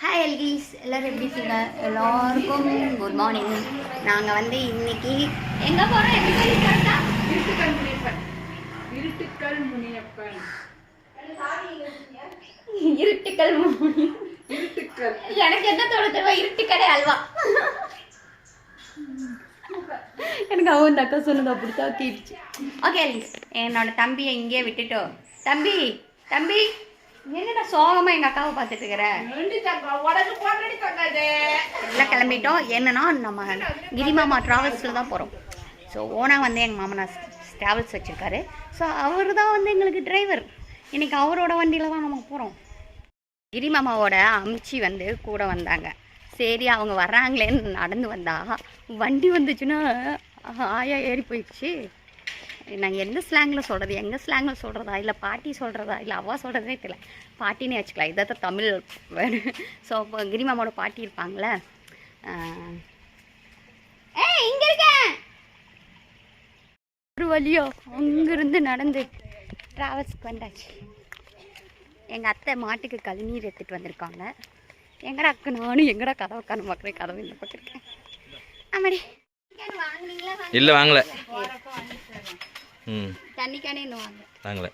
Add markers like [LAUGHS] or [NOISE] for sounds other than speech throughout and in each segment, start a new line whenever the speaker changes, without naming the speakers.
Hi எல்கீஸ் எல்லோரும் எப்படி இருக்கீங்க? எல்லாருக்கும் குட் மார்னிங் நாங்கள் வந்து இன்னைக்கு எங்கே போகிறோம் எப்படி
இருட்டுக்கல் முனியப்பன். இருட்டுக்கல் முனியப்பன்.
இருட்டுக்கல்.
இருட்டுக்கல்.
எனக்கு என்ன தோண தருவா இருட்டுக்கடை அல்வா. எனக்கு அவன் இந்த அக்கா சொன்னது அப்படித்தான் கேட்டுச்சு. ஓகே எல்கீஸ் என்னோட தம்பியை இங்கேயே விட்டுட்டோ தம்பி தம்பி. என்னடா சோகமாக எங்கள் அக்காவை பார்த்துட்டு இருக்கிற கிளம்பிட்டோம். என்னன்னா நம்ம கிரிமாமா ட்ராவல்ஸில் தான் போகிறோம் ஸோ ஓனா வந்து எங்கள் மாமனார் ட்ராவல்ஸ் வச்சுருக்காரு. ஸோ அவர் தான் வந்து எங்களுக்கு டிரைவர் இன்னைக்கு அவரோட வண்டியில் தான் நம்ம போகிறோம் கிரிமாமாவோட அம்ச்சி வந்து கூட வந்தாங்க. சரி அவங்க வர்றாங்களேன்னு நடந்து வந்தா வண்டி வந்துச்சுன்னா ஆயா ஏறி போயிடுச்சு. நாங்கள் எந்த ஸ்லாங்கில் சொல்கிறது எங்கள் ஸ்லாங்கில் சொல்கிறதா இல்லை பாட்டி சொல்கிறதா இல்லை அவா சொல்கிறதே தெரியல. பாட்டினே வச்சுக்கலாம். இதை தான் தமிழ் வேணும். ஸோ இப்போ கிரிமாமோட பாட்டி இருப்பாங்களே ஏ இங்கே இருக்கேன் ஒரு வழியோ அங்கேருந்து நடந்து ட்ராவல்ஸ்க்கு வந்தாச்சு. எங்கள் அத்தை மாட்டுக்கு கழுநீர் எடுத்துகிட்டு வந்திருக்காங்க. எங்கடா அக்கு நானும் எங்கடா கதவை உட்காந்து பார்க்குறேன் கதவு இந்த பக்கம் இருக்கேன் ஆமாடி.
இல்லை வாங்கலை. ம்.
தண்ணி கேனே இன்னும் வாங்க.
வாங்கலை.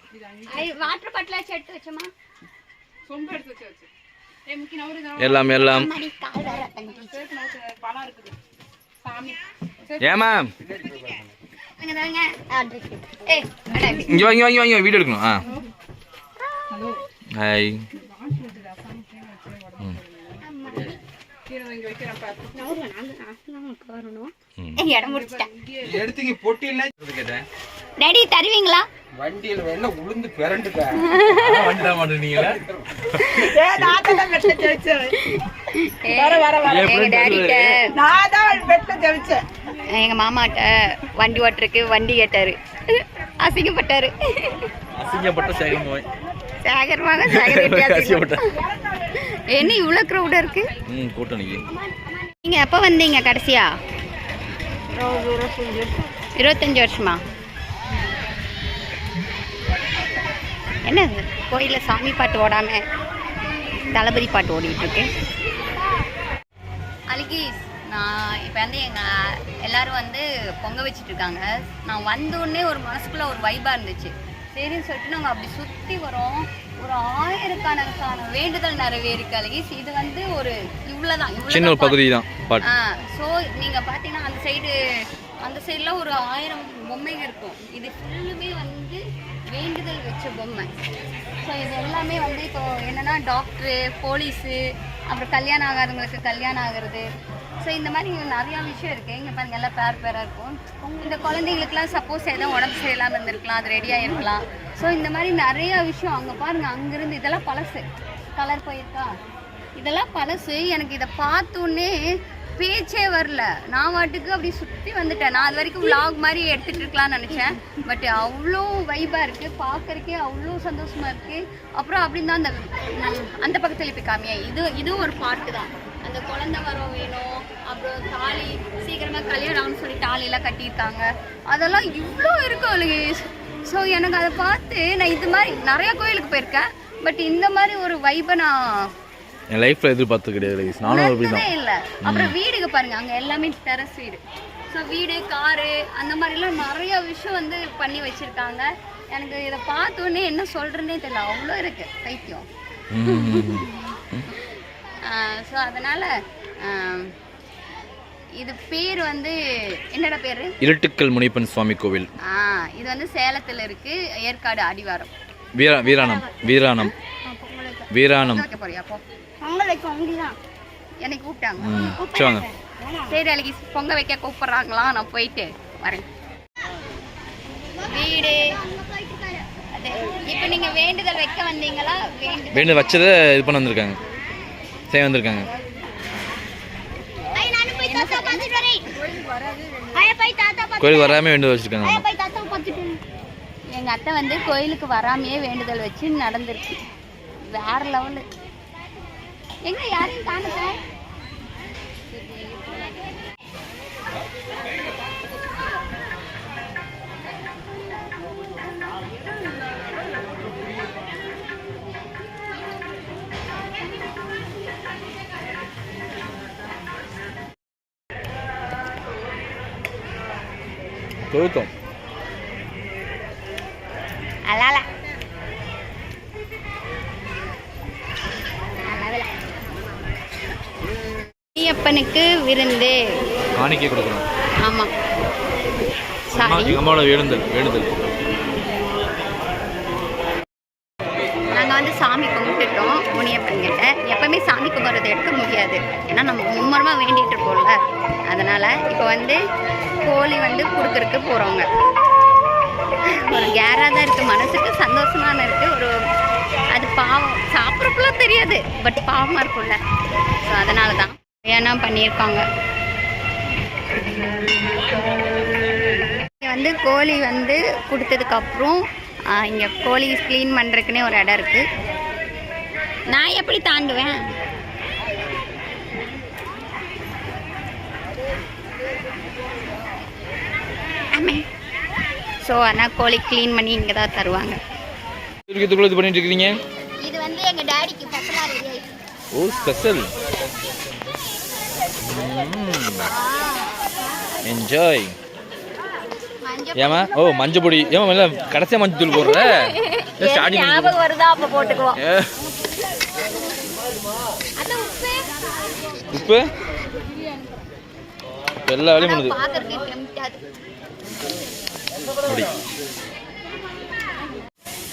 வாட்டர் பாட்டில் எடுத்து வச்சோமா?
சொம்பு எடுத்து வச்சு
எல்லாம் எல்லாம்.
அம்மாடி கால் வேற தண்ணி
பணம் இருக்குது. சாமி.
ஏமா இங்கே வாங்கி வாங்கி வாங்கி வீடியோ எடுக்கணும். ஆ. ஹாய்.
இடம் முடிச்சிட்டேன்.
எடுத்துங்க பொட்டியில்
கேட்டேன்.
டாடி தருவீங்களா?
வண்டியில் வேணா உளுந்து
ஏ வெட்ட ஜெயிச்சேன்.
ஏய்,
வர, வர, வர.
எங்க டாடிட்ட
நான் தான் வெட்ட ஜெயிச்சேன்.
எங்க மாமாட்ட வண்டி ஓட்டுறதுக்கு வண்டி கேட்டாரு. அசிங்கப்பட்டாரு.
அசிங்கப்பட்ட சேகம் போய்.
சேகரமாக சேகர்
அசிங்கப்பட்ட.
என்ன இவ்வளோ க்ரௌடாக இருக்கு?
ம் கூட்டம்
நீங்கள் எப்போ வந்தீங்க கடைசியா? இருபத்தஞ்சி வருஷமா? என்னது? கோயிலில் சாமி பாட்டு ஓடாம தளபதி பாட்டு ஓடிட்டு இருக்கு அலிகீஸ் நான் இப்போ வந்து எங்கள் எல்லாரும் வந்து பொங்க வச்சுட்டு இருக்காங்க நான் வந்த உடனே ஒரு மனசுக்குள்ள ஒரு வைபாக இருந்துச்சு. சரின்னு சொல்லிட்டு நாங்கள் அப்படி சுற்றி வரோம். ஒரு ஆயிரக்கணக்கான வேண்டுதல் நிறைவேறிருக்கு அலிகீஸ் இது வந்து ஒரு இவ்வளோதான்
சின்ன ஒரு பகுதி தான்
ஆ ஸோ நீங்கள் பார்த்தீங்கன்னா அந்த சைடு அந்த சைடில் ஒரு ஆயிரம் பொம்மைங்க இருக்கும். இது ஃபுல்லுமே வந்து வேண்டுதல் வச்ச பொம்மை. ஸோ இது எல்லாமே வந்து இப்போ என்னன்னா டாக்டரு போலீஸு அப்புறம் கல்யாணம் ஆகாதவங்களுக்கு கல்யாணம் ஆகிறது. ஸோ இந்த மாதிரி நிறையா விஷயம் இருக்குது இங்கே பாருங்கள் எல்லாம் பேர் பேராக இருக்கும். இந்த குழந்தைங்களுக்குலாம் சப்போஸ் எதாவது உடம்பு சரியில்லாமல் இருந்திருக்கலாம் அது ரெடியாக இருக்கலாம் ஸோ இந்த மாதிரி நிறையா விஷயம் அங்கே பாருங்கள் அங்கேருந்து இதெல்லாம் பழசு. கலர் போயிருக்கா? இதெல்லாம் பழசு. எனக்கு இதை பார்த்தோன்னே பேச்சே வரல. நான் வாட்டுக்கு அப்படி சுற்றி வந்துட்டேன். நான் அது வரைக்கும் vlog மாதிரி எடுத்துகிட்டு இருக்கலாம்னு நினச்சேன். பட் அவ்வளோ வைபாக இருக்குது பார்க்கறக்கே அவ்வளோ சந்தோஷமாக இருக்குது அப்புறம் அப்படின்னு தான் அந்த அந்த பக்கத்தில் இப்போ காமியா இது இதுவும் ஒரு பாட்டு தான். அந்த குழந்தை வரம் வேணும். அப்புறம் தாலி சீக்கிரமாக கல்யாணம் ஆகும்னு சொல்லி தாலியெல்லாம் கட்டியிருக்காங்க. அதெல்லாம் இவ்வளோ இருக்கும் ஸோ எனக்கு அதை பார்த்து நான் இது மாதிரி நிறைய கோயிலுக்கு போயிருக்கேன். பட் இந்த மாதிரி ஒரு வைபை நான்
என் லைஃப்பில் எதிர்பார்த்து கிடையாது ladies. நானும் அப்படி தான்
இல்ல. அப்புறம் வீடுக்கு பாருங்க அங்க எல்லாமே டெரஸ் வீடு. ஸோ வீடு காரு அந்த மாதிரிலாம் நிறைய விஷயம் வந்து பண்ணி வச்சிருக்காங்க. எனக்கு இதை பார்த்தோன்னே என்ன சொல்றேன்னே தெரியல. அவ்வளோ இருக்கு. பைத்தியம் ஸோ [LAUGHS] அதனால இது பேர் வந்து என்னடா பேர்?
இருட்டுக்கல் முனிப்பன் சுவாமி கோவில்.
ஆ இது வந்து சேலத்தில் இருக்கு. ஏற்காடு அடிவாரம்
வீரா வீராணம். வீராணம். வீராணம்.
பொங்கல் என்னை கூப்பிட்டாங்க.
சரி
அழகி பொங்க வைக்க கூப்பிடுறாங்களா? நான் போயிட்டு வரேன். வீடு. இப்போ நீங்க வேண்டுதல் வைக்க வந்தீங்களா? வேண்டு
வேண்டு வச்சதை இது பண்ண வந்திருக்காங்க. செய்ய வந்திருக்காங்க. கோயிலுக்கு வராமல் வேண்டு வச்சுருக்காங்க.
எங்க அத்தை வந்து கோயிலுக்கு வராமையே வேண்டுதல் வச்சு நடந்துருச்சு வேற லெவலு எங்க யாரையும் காணுங்க
தொழுத்தம்
அலாலா ஐயப்பனுக்கு விருந்து.
காணிக்கை கொடுக்குறோம்
ஆமாம் சாரி.
அம்மாவோட வேண்டுதல் வேண்டுதல்.
நாங்கள் வந்து சாமி கும்பிட்டுட்டோம் முனியப்பன் கிட்ட எப்பவுமே சாமி கும்பிட்றது எடுக்க முடியாது. ஏன்னா நம்ம மும்மரமாக வேண்டிட்டு இருக்கோம்ல அதனால் இப்போ வந்து கோழி வந்து கொடுக்கறதுக்கு போகிறோங்க ஒரு கேராக தான் இருக்குது மனசுக்கு சந்தோஷமான இருக்குது ஒரு அது பாவம். சாப்பிட்றப்பல தெரியாது. பட் பாவமாக இருக்கும்ல. ஸோ அதனால தான் ஏன்னா பண்ணியிருக்காங்க. இங்க வந்து கோழி வந்து கொடுத்ததுக்கப்புறம் இங்கே கோழி க்ளீன் பண்ணுறதுக்குனே ஒரு இடம் இருக்குது நான் எப்படி தாண்டுவேன்? ஸோ ஆனால் கோழி க்ளீன் பண்ணி இங்கே தான் தருவாங்க.
இது பண்ணிட்டு இருக்கீங்க
இது வந்து எங்கள் டேடிக்கு ஸ்பெஷலாக
ஓ ஸ்பெஷல் என்ஜாய் ஏமா ஓ மஞ்சள் பொடி ஏமா இல்லை கடைசியாக மஞ்சள் தூள் போடுற [LAUGHS] ஸ்டார்டிங்
ஞாபகம் வருதா? அப்போ போட்டுக்குவோம். உப்பு?
எல்லா வேலையும் பண்ணுது அப்படி.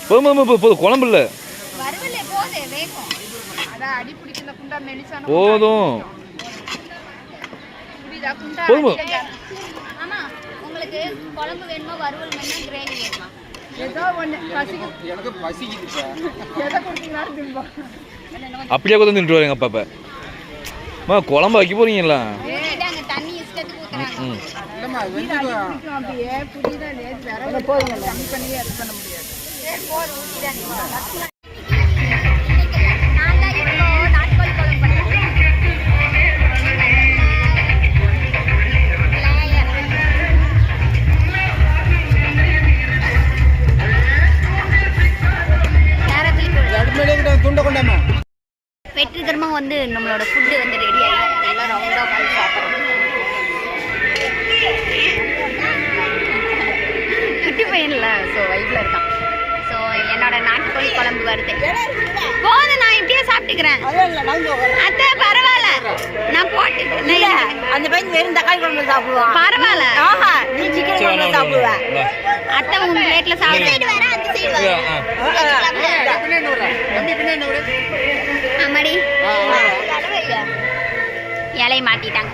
போதும் போதும் போதும், போதும் குழம்பு இல்லை.
வறுவலே
போதும்.
அடியில
ஆமா உங்களுக்கு குழம்பு வேணுமா வறுவல் வேணுமா கிரேவி வேணுமா?
ஏதோ ஒண்ணு. பசிக்கு
எனக்கு பசிக்குதுப்பா.
எதை கொடுத்தீங்களாலும் திம்பா.
அப்படியே கூட தின்ட்டு வருங்க அப்பா அப்போ. அம்மா குழம்பு வைக்க போறீங்களா?
போதும் கம்மி பண்ணியே இது பண்ண முடியாது.
வெற்றிகரமாக வந்து நம்மளோட ஃபுட்டு வந்து ரெடி ஆகி எல்லாம் ரவுண்டாக உட்காந்து சாப்பிட்றோம் குட்டி பையன்ல ஸோ வயிற்றில் இருக்கான். ஸோ என்னோட நாட்டுக்கோழி குழம்பு வருது. போதும் நான் இப்படியே சாப்பிட்டுக்கிறேன். அத்தை பரவாயில்ல. நான் போட்டு
அந்த பையன் வெறும் தக்காளி குழம்பு சாப்பிடுவான்.
பரவாயில்ல.
ஆஹா நீ சிக்கன் குழம்பு சாப்பிடுவ
அத்தை உங்க பிளேட்ல சாப்பிட்டு இலையை மாட்டிட்டாங்க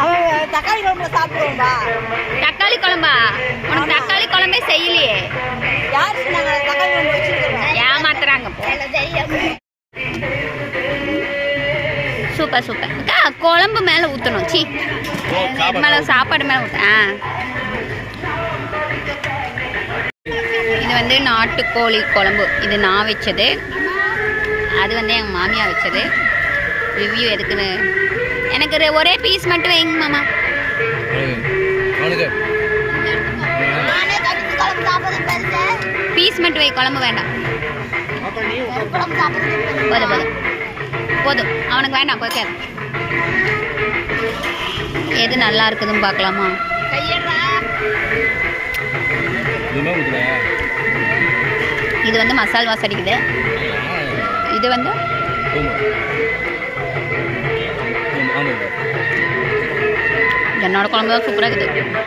அவன் தக்காளி குழம்பு சாப்பிடுவோம்பா
தக்காளி குழம்பா? உனக்கு தக்காளி குழம்பே செய்யலையே.
யார் சொன்னாங்க தக்காளி குழம்பு வச்சிருக்கோம்
ஏமாத்துறாங்க. Super super. அக்கா குழம்பு மேல ஊத்தணும். சி. மேல சாப்பாடு மேல ஊத்த. ஆ. இது வந்து நாட்டுக்கோழி குழம்பு. இது நான் வச்சது. அது வந்து எங்கள் மாமியா வச்சது. ரிவ்யூ எதுக்குன்னு எனக்கு ஒரு- பீஸ் மட்டும் வைங்க மாமா. பீஸ் மட்டும் வை குழம்பு வேண்டாம். போதும் போதும். போதும். அவனுக்கு வேண்டாம் போய்க்காது எது நல்லா இருக்குதுன்னு பார்க்கலாமா? இது வந்து மசால் வாசம் அடிக்குது. இது வந்து
ஆமாம்
என்னோட குழம்பு தான் சூப்பராக இருக்குது.